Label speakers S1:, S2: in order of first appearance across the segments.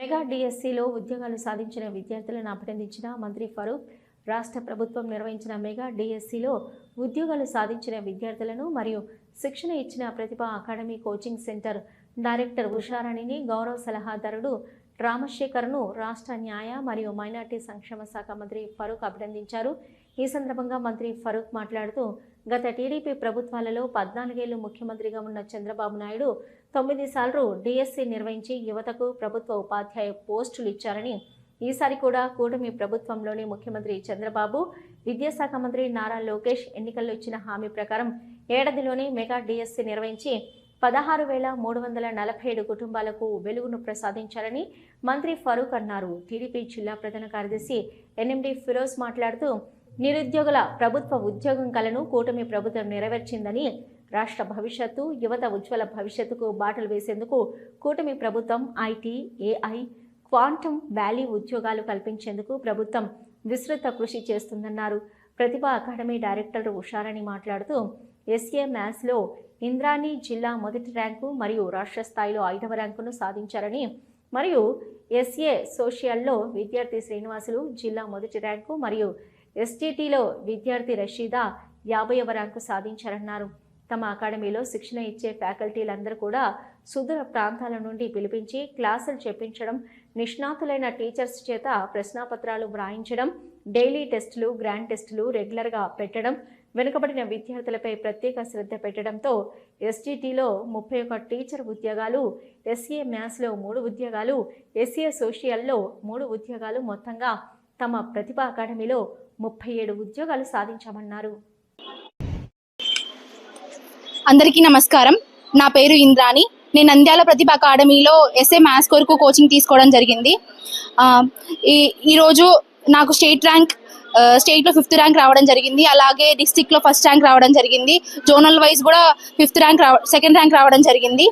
S1: Mega డిఎస్సిలో ఉద్యోగాలు సాధించిన విద్యార్థులను అభినందించిన మంత్రి ఫరూక్ రాష్ట్ర ప్రభుత్వం నిర్వహించిన మెగా డిఎస్సిలో ఉద్యోగాలు సాధించిన విద్యార్థులను మరియు శిక్షణ ఇచ్చిన Pratibha academy coaching centre director ఉషారాణిని గౌరవ సలహాదారుడు రామశేఖర్ను రాష్ట్ర న్యాయ మరియు మైనార్టీ సంక్షేమ శాఖ మంత్రి ఫరూక్ అభినందించారు. ఈ సందర్భంగా మంత్రి ఫరూక్ మాట్లాడుతూ గత టీడీపీ ప్రభుత్వాలలో పద్నాలుగేళ్ళు ముఖ్యమంత్రిగా ఉన్న చంద్రబాబు నాయుడు తొమ్మిది సార్లు డిఎస్సి నిర్వహించి యువతకు ప్రభుత్వ ఉపాధ్యాయ పోస్టులు ఇచ్చారని ఈసారి కూడా కూటమి ప్రభుత్వంలోని ముఖ్యమంత్రి చంద్రబాబు విద్యాశాఖ మంత్రి నారా లోకేష్ ఎన్నికల్లో ఇచ్చిన హామీ ప్రకారం ఏడాదిలోనే మెగా డిఎస్సి నిర్వహించి పదహారు వేల మూడు వందల నలభై ఏడు కుటుంబాలకు వెలుగును ప్రసాదించాలని మంత్రి ఫరూక్ అన్నారు. టీడీపీ జిల్లా ప్రధాన కార్యదర్శి ఎన్ఎండి ఫిరోజ్ మాట్లాడుతూ నిరుద్యోగుల ప్రభుత్వ ఉద్యోగం కలను కూటమి ప్రభుత్వం నెరవేర్చిందని రాష్ట్ర భవిష్యత్తు యువత ఉజ్వల భవిష్యత్తుకు బాటలు వేసేందుకు కూటమి ప్రభుత్వం ఐటీ ఏఐ క్వాంటమ్ వ్యాలీ ఉద్యోగాలు కల్పించేందుకు ప్రభుత్వం విస్తృత కృషి చేస్తుందన్నారు. ప్రతిభ అకాడమీ డైరెక్టర్ ఉషారాణి మాట్లాడుతూ ఎస్ఏ మ్యాథ్స్లో ఇంద్రాణి జిల్లా మొదటి ర్యాంకు మరియు రాష్ట్ర స్థాయిలో ఐదవ ర్యాంకును సాధించారని మరియు ఎస్ఏ సోషియల్లో విద్యార్థి శ్రీనివాసులు జిల్లా మొదటి ర్యాంకు మరియు ఎస్టీటీలో విద్యార్థి రషీదా యాభైవ ర్యాంకు సాధించారన్నారు. తమ అకాడమీలో శిక్షణ ఇచ్చే ఫ్యాకల్టీలందరూ కూడా సుదూర ప్రాంతాల నుండి పిలిపించి క్లాసులు చెప్పించడం నిష్ణాతులైన టీచర్స్ చేత ప్రశ్నాపత్రాలు వ్రాయించడం డైలీ టెస్టులు గ్రాండ్ టెస్టులు రెగ్యులర్గా పెట్టడం వెనుకబడిన విద్యార్థులపై ప్రత్యేక శ్రద్ధ పెట్టడంతో ఎస్టీటీలో ముప్పై ఒక టీచర్ ఉద్యోగాలు ఎస్ఏ మ్యాథ్స్లో మూడు ఉద్యోగాలు ఎస్ఏ సోషియల్లో మూడు ఉద్యోగాలు మొత్తంగా తమ ప్రతిభ అకాడమీలో ముప్పై ఏడు ఉద్యోగాలు సాధించామన్నారు.
S2: అందరికీ నమస్కారం. నా పేరు ఇంద్రాణి. నేను నంద్యాల ప్రతిభ అకాడమీలో ఎస్ఏ మ్యాథ్స్ కొరకు కోచింగ్ తీసుకోవడం జరిగింది. ఈ ఈరోజు నాకు స్టేట్ ర్యాంక్ స్టేట్లో ఫిఫ్త్ ర్యాంక్ రావడం జరిగింది. అలాగే డిస్టిక్లో ఫస్ట్ ర్యాంక్ రావడం జరిగింది. జోనల్ వైజ్ కూడా ఫిఫ్త్ ర్యాంక్ రావ సెకండ్ ర్యాంక్ రావడం జరిగింది.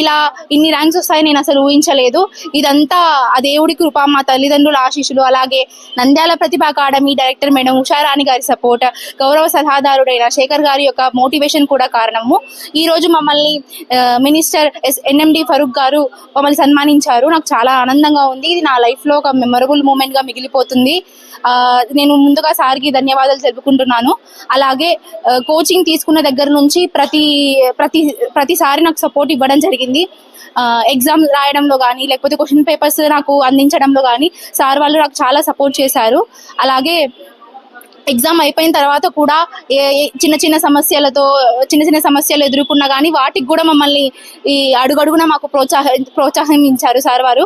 S2: ఇలా ఇన్ని ర్యాంక్స్ వస్తాయి నేను అసలు ఊహించలేదు. ఇదంతా ఆ దేవుడి కృప మా తల్లిదండ్రుల ఆశీస్సులు అలాగే Nandyal Pratibha academy director madam Usharani గారి సపోర్ట్ గౌరవ సలహాదారుడైన శేఖర్ గారి యొక్క మోటివేషన్ కూడా కారణము. ఈ రోజు మమ్మల్ని మినిస్టర్ ఎస్ ఎన్ఎండి ఫరూక్ గారు మమ్మల్ని సన్మానించారు. నాకు చాలా ఆనందంగా ఉంది. ఇది నా లైఫ్లో ఒక మెమరబుల్ మూమెంట్గా మిగిలిపోతుంది. నేను ముందుగా సార్కి ధన్యవాదాలు తెలుపుకుంటున్నాను. అలాగే కోచింగ్ తీసుకున్న దగ్గర నుంచి ప్రతి ప్రతి ప్రతిసారి నాకు సపోర్ట్ ఇవ్వడం జరిగింది. ఎగ్జామ్ రాయడంలో కానీ లేకపోతే క్వశ్చన్ పేపర్స్ నాకు అందించడంలో కానీ సార్ వాళ్ళు నాకు చాలా సపోర్ట్ చేశారు. అలాగే ఎగ్జామ్ అయిపోయిన తర్వాత కూడా ఏ చిన్న చిన్న సమస్యలతో చిన్న చిన్న సమస్యలు ఎదుర్కొన్నా కానీ వాటికి కూడా మమ్మల్ని ఈ అడుగడుగున మాకు ప్రోత్సాహ ప్రోత్సాహించారు సార్ వారు.